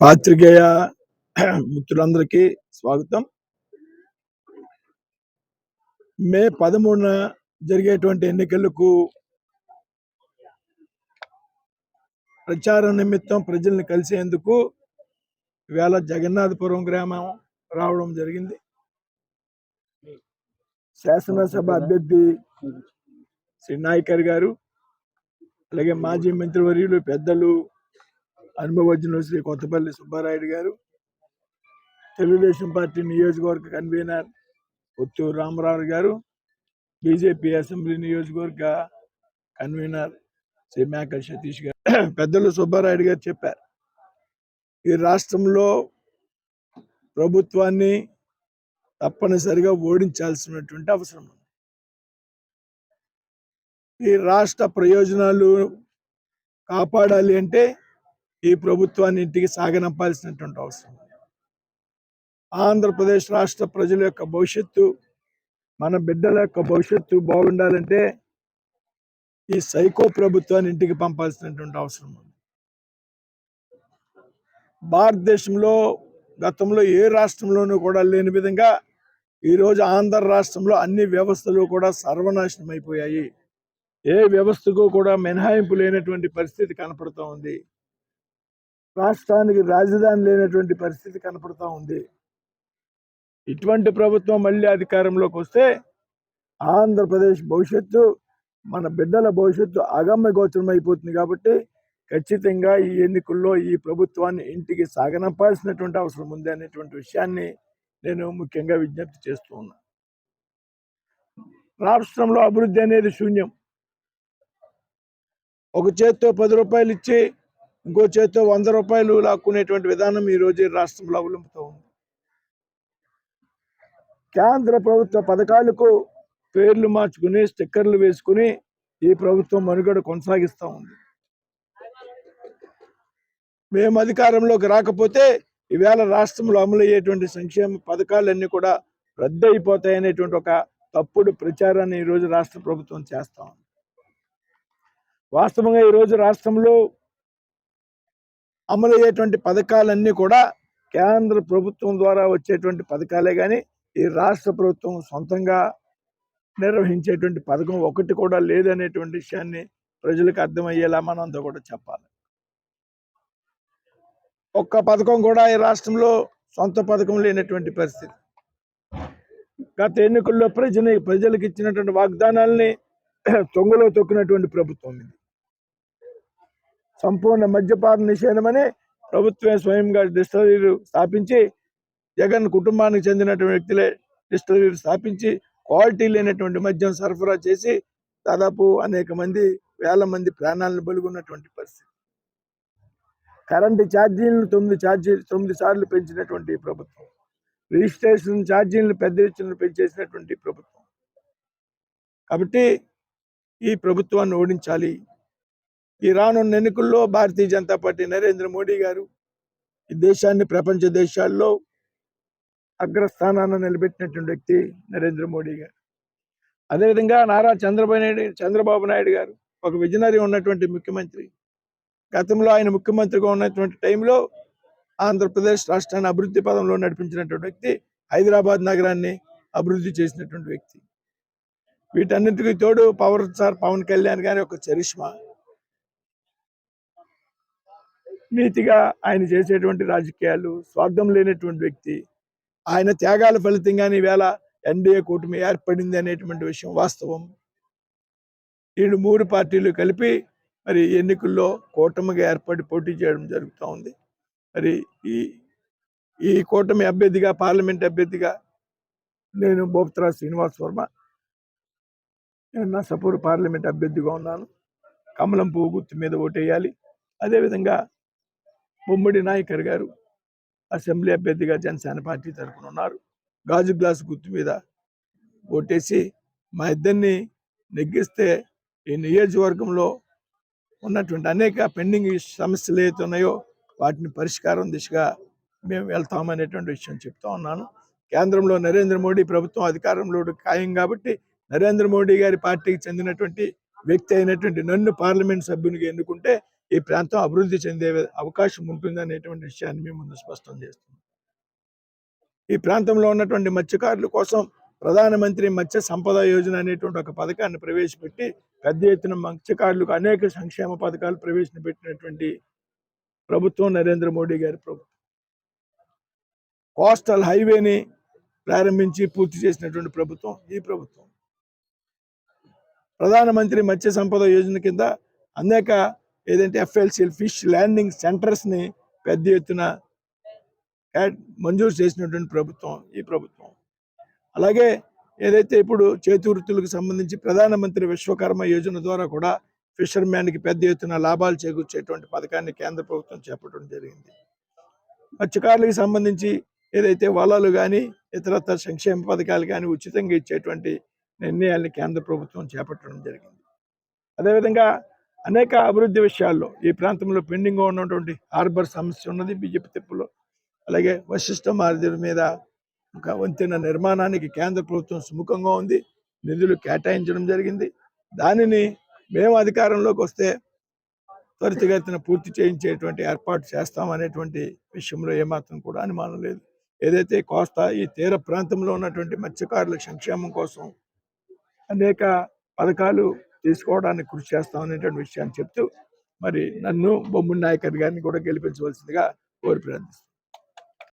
పాత్రికేయ మిత్రులందరికీ స్వాగతం. మే పదమూడున జరిగేటువంటి ఎన్నికలకు ప్రచారం నిమిత్తం ప్రజల్ని కలిసేందుకు ఇవాళ జగన్నాథపురం గ్రామం రావడం జరిగింది. శాసనసభ అభ్యర్థి శ్రీ నాయకర్ గారు అలాగే మాజీ మంత్రివర్యులు పెద్దలు అనుభవజ్ఞులు శ్రీ కొత్తపల్లి సుబ్బారాయుడు గారు తెలుగుదేశం పార్టీ నియోజకవర్గ కన్వీనర్ పుత్తూరు రామరావు గారు బీజేపీ అసెంబ్లీ నియోజకవర్గ కన్వీనర్ శ్రీ మేకల్ సతీష్ గారు. పెద్దలు సుబ్బారాయుడు గారు చెప్పారు ఈ రాష్ట్రంలో ప్రభుత్వాన్ని తప్పనిసరిగా ఓడించాల్సినటువంటి అవసరం ఉంది. ఈ రాష్ట్ర ప్రయోజనాలు కాపాడాలి అంటే ఈ ప్రభుత్వాన్ని ఇంటికి సాగనంపాల్సినటువంటి అవసరం. ఆంధ్రప్రదేశ్ రాష్ట్ర ప్రజల యొక్క భవిష్యత్తు మన బిడ్డల యొక్క భవిష్యత్తు బాగుండాలంటే ఈ సైకో ప్రభుత్వాన్ని ఇంటికి పంపాల్సినటువంటి అవసరం ఉంది. భారతదేశంలో గతంలో ఏ రాష్ట్రంలోనూ కూడా లేని విధంగా ఈరోజు ఆంధ్ర రాష్ట్రంలో అన్ని వ్యవస్థలు కూడా సర్వనాశనం అయిపోయాయి. ఏ వ్యవస్థకు కూడా మినహాయింపు లేనటువంటి పరిస్థితి కనపడుతూ ఉంది. రాష్ట్రానికి రాజధాని లేనటువంటి పరిస్థితి కనపడుతూ ఉంది. ఇటువంటి ప్రభుత్వం మళ్ళీ అధికారంలోకి వస్తే ఆంధ్రప్రదేశ్ భవిష్యత్తు మన బిడ్డల భవిష్యత్తు అగమ్య గోచరం అయిపోతుంది కాబట్టి ఖచ్చితంగా ఈ ఎన్నికల్లో ఈ ప్రభుత్వాన్ని ఇంటికి సాగనంపాల్సినటువంటి అవసరం ఉంది అనేటువంటి విషయాన్ని నేను ముఖ్యంగా విజ్ఞప్తి చేస్తూ ఉన్నా. రాష్ట్రంలో అభివృద్ధి అనేది శూన్యం. ఒక చేత్తో పది రూపాయలు ఇచ్చి ఇంకో చేత్తో వంద రూపాయలు లాక్కునేటువంటి విధానం ఈ రాష్ట్రంలో అవలంబుతూ ఉంది. కేంద్ర ప్రభుత్వ పథకాలకు పేర్లు మార్చుకుని స్టిక్కర్లు వేసుకుని ఈ ప్రభుత్వం మనుగడ కొనసాగిస్తూ ఉంది. మేము అధికారంలోకి రాకపోతే ఈవేళ రాష్ట్రంలో అమలు అయ్యేటువంటి సంక్షేమ పథకాలన్నీ కూడా రద్దు ఒక తప్పుడు ప్రచారాన్ని ఈరోజు రాష్ట్ర ప్రభుత్వం చేస్తూ ఉంది. వాస్తవంగా ఈరోజు రాష్ట్రంలో అమలు అయ్యేటువంటి పథకాలన్నీ కూడా కేంద్ర ప్రభుత్వం ద్వారా వచ్చేటువంటి పథకాలే కానీ ఈ రాష్ట్ర ప్రభుత్వం సొంతంగా నిర్వహించేటువంటి పథకం ఒకటి కూడా లేదనేటువంటి విషయాన్ని ప్రజలకు అర్థమయ్యేలా మనంతా కూడా చెప్పాలి. ఒక్క పథకం కూడా ఈ రాష్ట్రంలో సొంత పథకం లేనటువంటి పరిస్థితి. గత ఎన్నికల్లో ప్రజలు ప్రజలకు ఇచ్చినటువంటి వాగ్దానాల్ని తొంగలో తొక్కినటువంటి ప్రభుత్వం ఇది. సంపూర్ణ మద్యపాన నిషేధమని ప్రభుత్వమే స్వయంగా డిస్టరీలు స్థాపించి జగన్ కుటుంబానికి చెందినటువంటి వ్యక్తులే డిస్టరీలు స్థాపించి క్వాలిటీ లేనటువంటి మద్యం సరఫరా చేసి దాదాపు అనేక మంది వేల మంది ప్రాణాలను బలుగున్నటువంటి పరిస్థితి. కరెంటు ఛార్జీలను తొమ్మిది ఛార్జీ తొమ్మిది సార్లు పెంచినటువంటి ప్రభుత్వం. రిజిస్ట్రేషన్ ఛార్జీలను పెద్ద ఎత్తున పెంచేసినటువంటి ప్రభుత్వం. కాబట్టి ఈ ప్రభుత్వాన్ని ఓడించాలి. ఈ రానున్న ఎన్నికల్లో భారతీయ జనతా పార్టీ నరేంద్ర మోడీ గారు ఈ దేశాన్ని ప్రపంచ దేశాల్లో అగ్రస్థానాన్ని నిలబెట్టినటువంటి వ్యక్తి నరేంద్ర మోడీ గారు. అదేవిధంగా నారా చంద్రబాబు నాయుడు చంద్రబాబు నాయుడు గారు ఒక విజనరీ ఉన్నటువంటి ముఖ్యమంత్రి. గతంలో ఆయన ముఖ్యమంత్రిగా ఉన్నటువంటి టైంలో ఆంధ్రప్రదేశ్ రాష్ట్రాన్ని అభివృద్ధి పదంలో నడిపించినటువంటి వ్యక్తి హైదరాబాద్ నగరాన్ని అభివృద్ధి చేసినటువంటి వ్యక్తి. వీటన్నిటికీ తోడు పవర్ సార్ పవన్ కళ్యాణ్ గారి ఒక చరిష్మా. నీతిగా ఆయన చేసేటువంటి రాజకీయాలు స్వార్థం లేనటువంటి వ్యక్తి ఆయన త్యాగాల ఫలితంగానే ఈవేళ ఎన్డీఏ కూటమి ఏర్పడింది అనేటువంటి విషయం వాస్తవం. వీళ్ళు మూడు పార్టీలు కలిపి మరి ఎన్నికల్లో కూటమిగా ఏర్పడి పోటీ చేయడం జరుగుతూ ఉంది. మరి ఈ ఈ కూటమి అభ్యర్థిగా పార్లమెంట్ అభ్యర్థిగా నేను బోప్తరా శ్రీనివాస్ వర్మ. నేను సపోర్ట్ పార్లమెంట్ అభ్యర్థిగా ఉన్నాను. కమలం పువ్వు గుర్తు మీద ఓటేయాలి. అదేవిధంగా ముమ్మడి నాయకర్ గారు అసెంబ్లీ అభ్యర్థిగా జనసేన పార్టీ తరఫున ఉన్నారు. గాజు గ్లాస్ గుర్తు మీద ఓటేసి మా ఇద్దరిని నెగ్గిస్తే ఈ నియోజకవర్గంలో ఉన్నటువంటి అనేక పెండింగ్ సమస్యలు ఏవైతే ఉన్నాయో వాటిని పరిష్కారం దిశగా మేము వెళ్తామనేటువంటి విషయం చెప్తా ఉన్నాను. కేంద్రంలో నరేంద్ర మోడీ ప్రభుత్వం అధికారంలో ఖాయం కాబట్టి నరేంద్ర మోడీ గారి పార్టీకి చెందినటువంటి వ్యక్తి అయినటువంటి నన్ను పార్లమెంట్ సభ్యునిగా ఎన్నుకుంటే ఈ ప్రాంతం అభివృద్ధి చెందే అవకాశం ఉంటుంది అనేటువంటి విషయాన్ని మేము ముందు స్పష్టం చేస్తున్నాం. ఈ ప్రాంతంలో ఉన్నటువంటి మత్స్యకారుల కోసం ప్రధానమంత్రి మత్స్య సంపద యోజన అనేటువంటి ఒక పథకాన్ని ప్రవేశపెట్టి పెద్ద ఎత్తున మత్స్యకారులకు అనేక సంక్షేమ పథకాలు ప్రవేశపెట్టినటువంటి ప్రభుత్వం నరేంద్ర మోడీ గారి ప్రభుత్వం. కోస్టల్ హైవేని ప్రారంభించి పూర్తి చేసినటువంటి ప్రభుత్వం ఈ ప్రభుత్వం. ప్రధానమంత్రి మత్స్య సంపద యోజన కింద అనేక ఏదంటే ఎఫ్ఎల్సిఎల్ ఫిష్ ల్యాండింగ్ సెంటర్స్ని పెద్ద ఎత్తున యాడ్ మంజూరు చేసినటువంటి ప్రభుత్వం ఈ ప్రభుత్వం. అలాగే ఏదైతే ఇప్పుడు చేతి వృత్తులకు సంబంధించి ప్రధానమంత్రి విశ్వకర్మ యోజన ద్వారా కూడా ఫిషర్మ్యాన్కి పెద్ద ఎత్తున లాభాలు చేకూర్చేటువంటి పథకాన్ని కేంద్ర ప్రభుత్వం చేపట్టడం జరిగింది. మత్స్యకారులకు సంబంధించి ఏదైతే వలలు కానీ ఇతరత్ర సంక్షేమ పథకాలు కానీ ఉచితంగా ఇచ్చేటువంటి నిర్ణయాల్ని కేంద్ర ప్రభుత్వం చేపట్టడం జరిగింది. అదేవిధంగా అనేక అభివృద్ధి విషయాల్లో ఈ ప్రాంతంలో పెండింగ్ ఉన్నటువంటి హార్బర్ సమస్య ఉన్నది బీజేపీ తిప్పులో. అలాగే వశిష్ఠ మారుతి మీద ఒక వంతెన నిర్మాణానికి కేంద్ర ప్రభుత్వం సుముఖంగా ఉంది. నిధులు కేటాయించడం జరిగింది. దానిని మేము అధికారంలోకి వస్తే త్వరితగతిన పూర్తి చేయించేటువంటి ఏర్పాటు చేస్తామనేటువంటి విషయంలో ఏమాత్రం కూడా అనుమానం లేదు. ఏదైతే కోస్తా ఈ తీర ప్రాంతంలో ఉన్నటువంటి మత్స్యకారుల సంక్షేమం కోసం అనేక పథకాలు తీసుకోవడానికి కృషి చేస్తామనేటువంటి విషయాన్ని చెప్తూ మరి నన్ను బొమ్ముడి నాయకర్ గారిని కూడా గెలిపించవలసిందిగా కోరి ప్రార్థిస్తున్నాను.